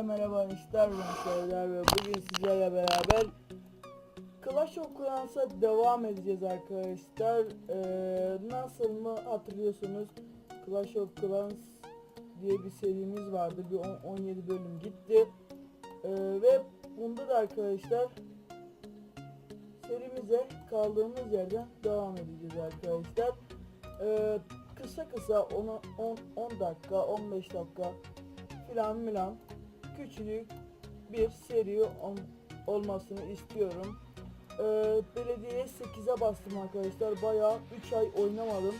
Herkese merhaba Star Serdar ve bugün sizlerle beraber Clash of Clans'a devam edeceğiz arkadaşlar. Ee, nasıl mı hatırlıyorsunuz Clash of Clans diye bir serimiz vardı. Bir on- 17 bölüm gitti. Ee, ve bunda da arkadaşlar serimize kaldığımız yerden devam edeceğiz arkadaşlar. Ee, kısa kısa 10 10 10 dakika 15 dakika filan milan küçücük bir seri ol- olmasını istiyorum. Ee, belediyeye 8'e bastım arkadaşlar. Bayağı 3 ay oynamadım.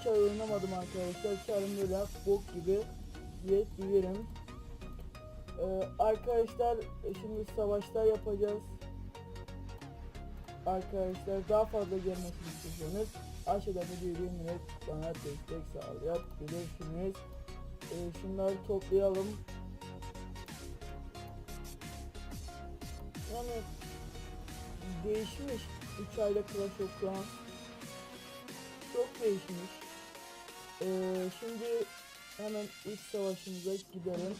3 ay oynamadım arkadaşlar. Çarım böyle bok gibi diyebilirim. Ee, arkadaşlar şimdi savaşlar yapacağız. Arkadaşlar daha fazla gelmesini istiyorsanız aşağıda videoyu bana destek sağlayabilirsiniz. Ee, şunları toplayalım. Yani değişmiş 3 ayda Clash of Clans. Çok değişmiş. Ee, şimdi hemen ilk savaşımıza gidelim.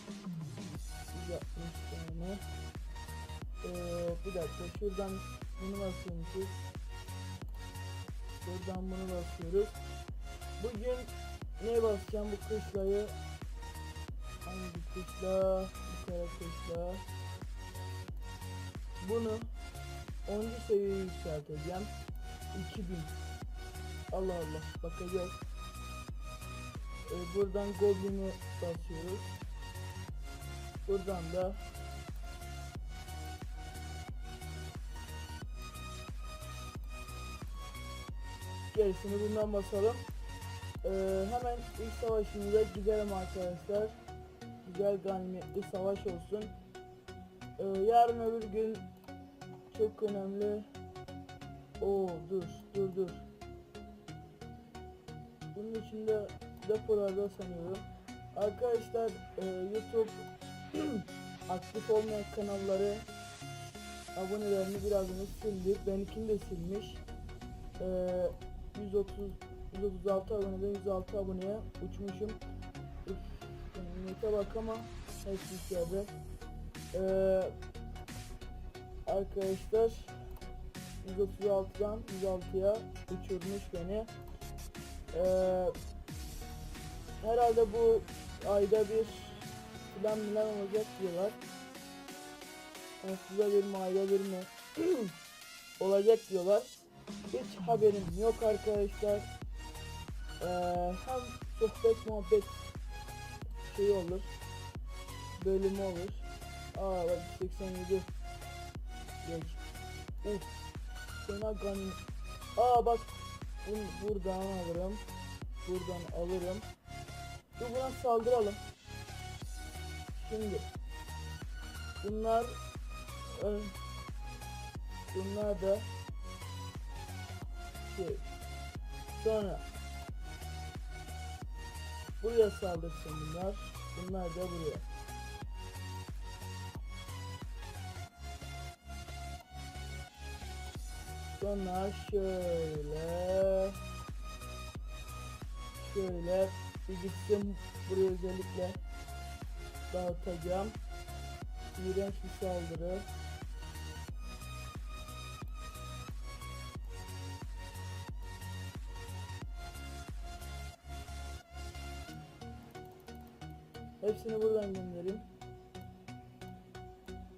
160 tane. Ee, bir dakika şuradan bunu basıyormuşuz. Buradan bunu basıyoruz. Bugün ne basacağım bu kışlayı? Hangi kışla? Bu kara kışla. Bunu 10. seviyeye yükselteceğim. 2000. Allah Allah bakacağız. Ee, buradan Goblin'i basıyoruz. Buradan da gerisini bundan basalım. Ee, hemen ilk savaşımıza gidelim arkadaşlar. Güzel ganimetli savaş olsun. Ee, yarın öbür gün çok önemli. Oo dur dur dur. Bunun içinde depolarda sanıyorum. Arkadaşlar e, YouTube aktif olmayan kanalları abonelerini birazını sildi. Benimkini de silmiş. Ee, 130 136 aboneden 106 aboneye uçmuşum. Üf, nete bak ama hepsi yerde. Ee, arkadaşlar 136'dan 106'ya uçurmuş beni. Ee, herhalde bu ayda bir plan milan olacak diyorlar. Hafıza bir mi ayda bir mi olacak diyorlar. Hiç haberim yok arkadaşlar. Ee, hem sohbet muhabbet şey olur. Bölümü olur. Aa bak 87. Geç. Uf. Fena ganim. Aa bak. Bunu buradan alırım. Buradan alırım. Dur buna saldıralım. Şimdi. Bunlar ön, bunlar da şey. Sonra buraya saldırsın bunlar. Bunlar da buraya. Sonra şöyle şöyle bir gitsin buraya özellikle dağıtacağım. İğrenç bir saldırı. Hepsini buradan göndereyim.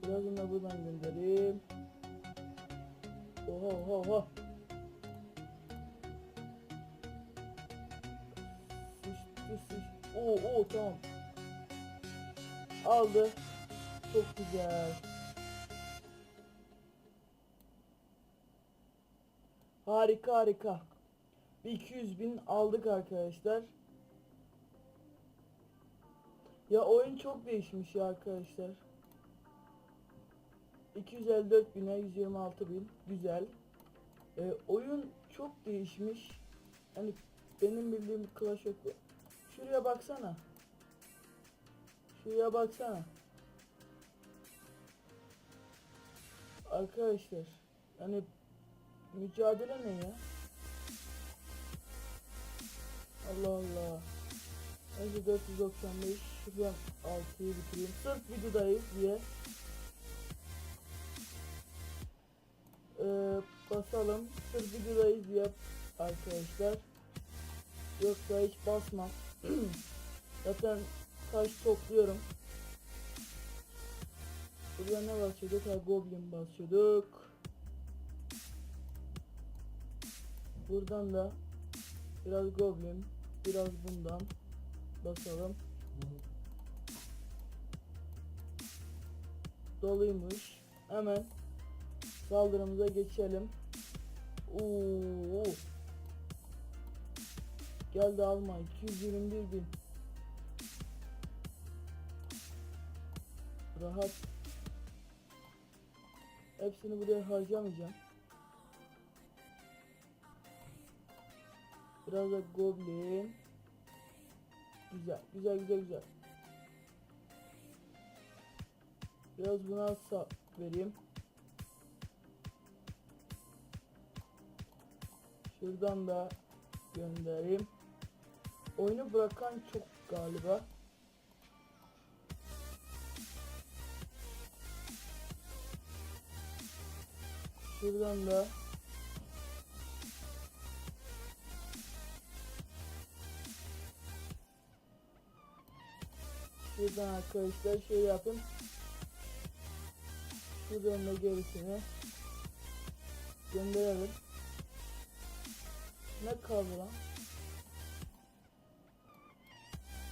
Birazını da buradan göndereyim. Oha oha. Sıçtı sıç. Oo oo tamam. Aldı. Çok güzel. Harika harika. Bir 200 bin aldık arkadaşlar. Ya oyun çok değişmiş ya arkadaşlar. 254 bine 126 bin güzel. Ee, oyun çok değişmiş. Hani benim bildiğim Clash of Şuraya baksana. Şuraya baksana. Arkadaşlar hani mücadele ne ya? Allah Allah. Önce 495 şuradan 6'yı bitireyim. Sırf videodayız diye. Ee, basalım. Sırf videodayız diye arkadaşlar. Yoksa hiç basmam. Zaten taş topluyorum. Buraya ne basıyorduk? Ha goblin basıyorduk. Buradan da biraz goblin, biraz bundan basalım. Doluymuş. Hemen saldırımıza geçelim. Oo. Geldi alma 221 bin. Rahat. Hepsini buraya harcamayacağım. Biraz da goblin. Güzel, güzel, güzel, güzel. Biraz buna sağ vereyim. Şuradan da göndereyim. Oyunu bırakan çok galiba. Şuradan da Şuradan arkadaşlar şey yapın. Şuradan da gerisini gönderelim. Ne kaldı lan?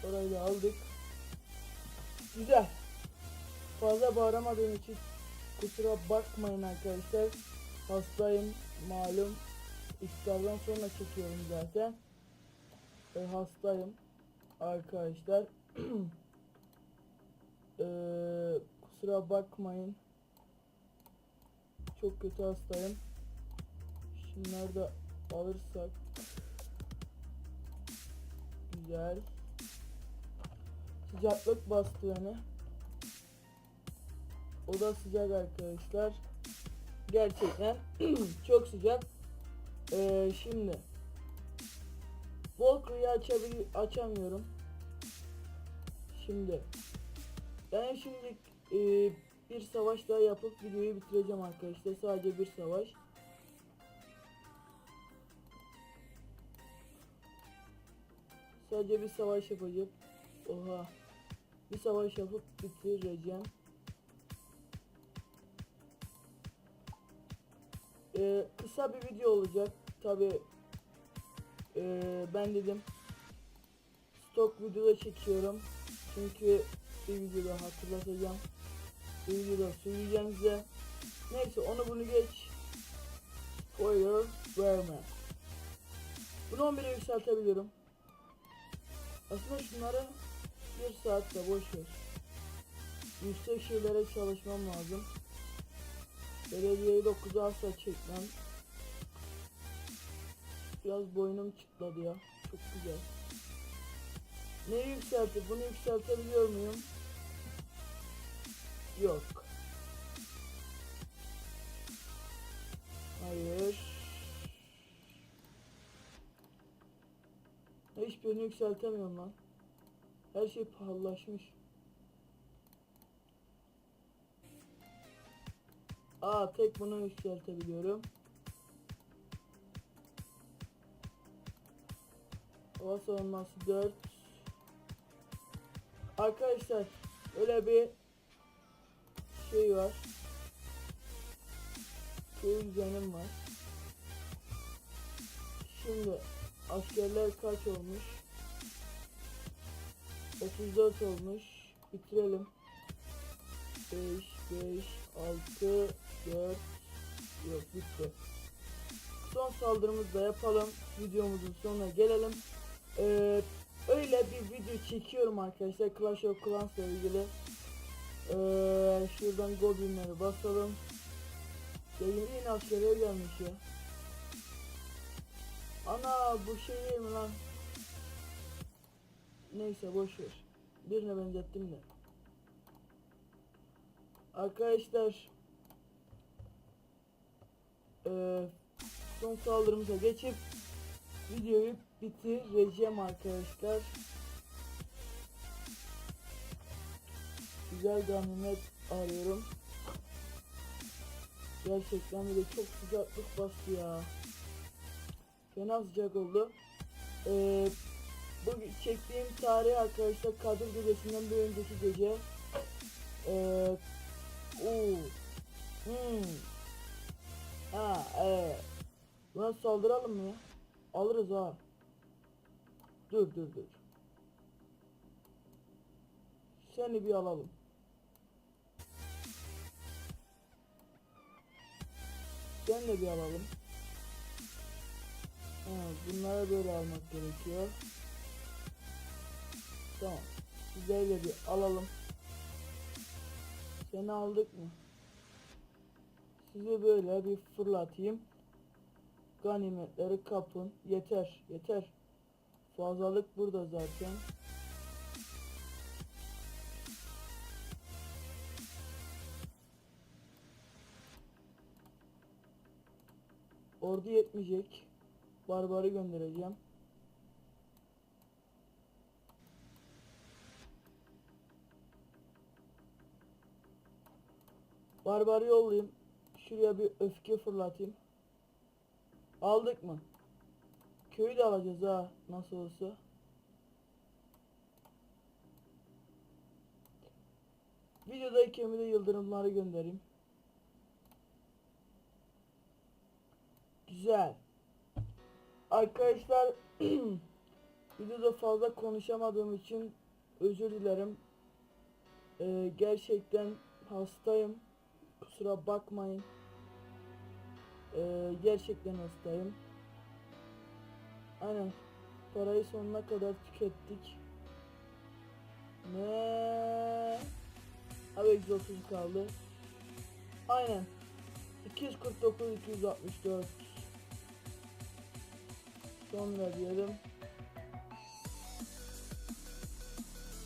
Orayı da aldık. Güzel. Fazla bağıramadığım için kusura bakmayın arkadaşlar. Hastayım malum. İftardan sonra çekiyorum zaten. E, hastayım arkadaşlar. Ee, kusura bakmayın. Çok kötü hastayım. Şunları da alırsak güzel. Sıcaklık bastı yani. O da sıcak arkadaşlar. Gerçekten çok sıcak. Ee, şimdi Walker'ı açabil açamıyorum. Şimdi ben şimdi e, bir savaş daha yapıp videoyu bitireceğim arkadaşlar. Sadece bir savaş. Sadece bir savaş yapacağım. Oha. Bir savaş yapıp bitireceğim. Ee, kısa bir video olacak. Tabi ben dedim stok videoda çekiyorum. Çünkü bir videoda hatırlatacağım. Bir videoda söyleyeceğim size. Neyse onu bunu geç. Spoiler verme. Bunu 11'e yükseltebiliyorum. Aslında şunları bir saatte boş ver. Yüksek şeylere çalışmam lazım. Belediyeyi 9'a asla çekmem. Biraz boynum çıtladı ya. Çok güzel. Neyi yükseltir? Bunu yükseltebiliyor muyum? Yok. Hayır. Hiçbirini yükseltemiyorum lan. Her şey pahalılaşmış. Aa tek bunu yükseltebiliyorum. Hava savunması 4 Arkadaşlar öyle bir şey var. Köy düzenim var. Şimdi askerler kaç olmuş? 34 olmuş. Bitirelim. 5 5 6 4 yok bitti. Son saldırımızı da yapalım. Videomuzun sonuna gelelim. Ee, öyle bir video çekiyorum arkadaşlar Clash of Clans ile ilgili. Ee, şuradan goblinleri basalım. Ya yeni yeni askerler gelmiş ya. Ana bu şey mi lan? Neyse boş ver. Birine benzettim de. Arkadaşlar ee, son saldırımıza geçip videoyu bitireceğim arkadaşlar. güzel ganimet arıyorum. Gerçekten de çok sıcaklık bastı ya. Fena sıcak oldu. Ee, bu çektiğim tarih arkadaşlar Kadir Gecesi'nden bir önceki gece. Ee, uu, hmm. Ha, evet. Buna saldıralım mı ya? Alırız ha. Dur dur dur. Seni bir alalım. Sen de bir alalım. Ha, bunları böyle almak gerekiyor. Tamam. De bir alalım. Seni aldık mı? Sizi böyle bir fırlatayım. Ganimetleri kapın. Yeter, yeter. Fazlalık burada zaten. Ordu yetmeyecek. Barbarı göndereceğim. Barbarı yollayayım. Şuraya bir öfke fırlatayım. Aldık mı? Köyü de alacağız ha nasıl olsa. Videodayken bir de yıldırımları göndereyim. Güzel. Arkadaşlar videoda fazla konuşamadığım için özür dilerim. Ee, gerçekten hastayım. Kusura bakmayın. Ee, gerçekten hastayım. Aynen. Parayı sonuna kadar tükettik. Ne? Abi 130 kaldı. Aynen. 249 264 Sonra diyelim.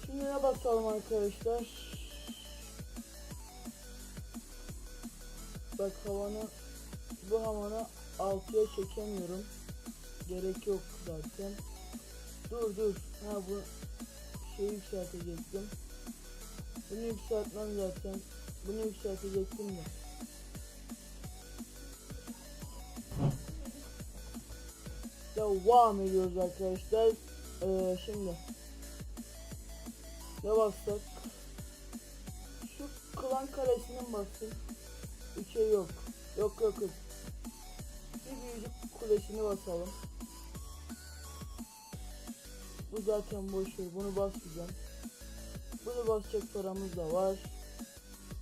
Şimdi ne basalım arkadaşlar? Bak havanı bu havanı 6'ya çekemiyorum. Gerek yok zaten. Dur dur. Ha bu şeyi yükseltecektim. Bunu yükseltmem zaten. Bunu yükseltecektim de. Devam ediyoruz arkadaşlar. Ee, şimdi ne bassak? Şu klan kalesinin bassın. Bir şey yok. Yok yok yok. Bir büyücü kulesini basalım. Bu zaten boş ver. Bunu basmayacağım. Bunu basacak paramız da var.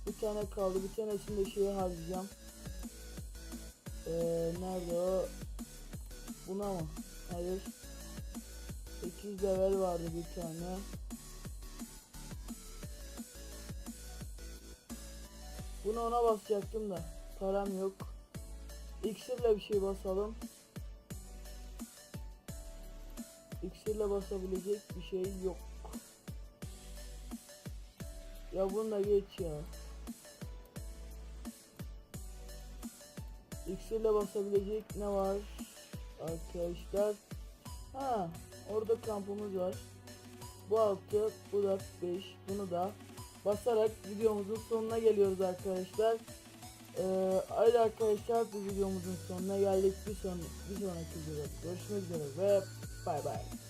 Bir tane kaldı. Bir tanesini de şeye harcayacağım. Ee, nerede o? Buna mı? Hayır. 8 level vardı bir tane. Bunu ona basacaktım da param yok. İksirle bir şey basalım. İksirle basabilecek bir şey yok. Ya bunu da geç ya. İksirle basabilecek ne var? Arkadaşlar. Ha, orada kampımız var. Bu 6, bu da 5. Bunu da basarak videomuzun sonuna geliyoruz arkadaşlar. Ee, haydi arkadaşlar bu videomuzun sonuna geldik. Bir, son, bir sonraki videoda görüşmek üzere ve bay bay.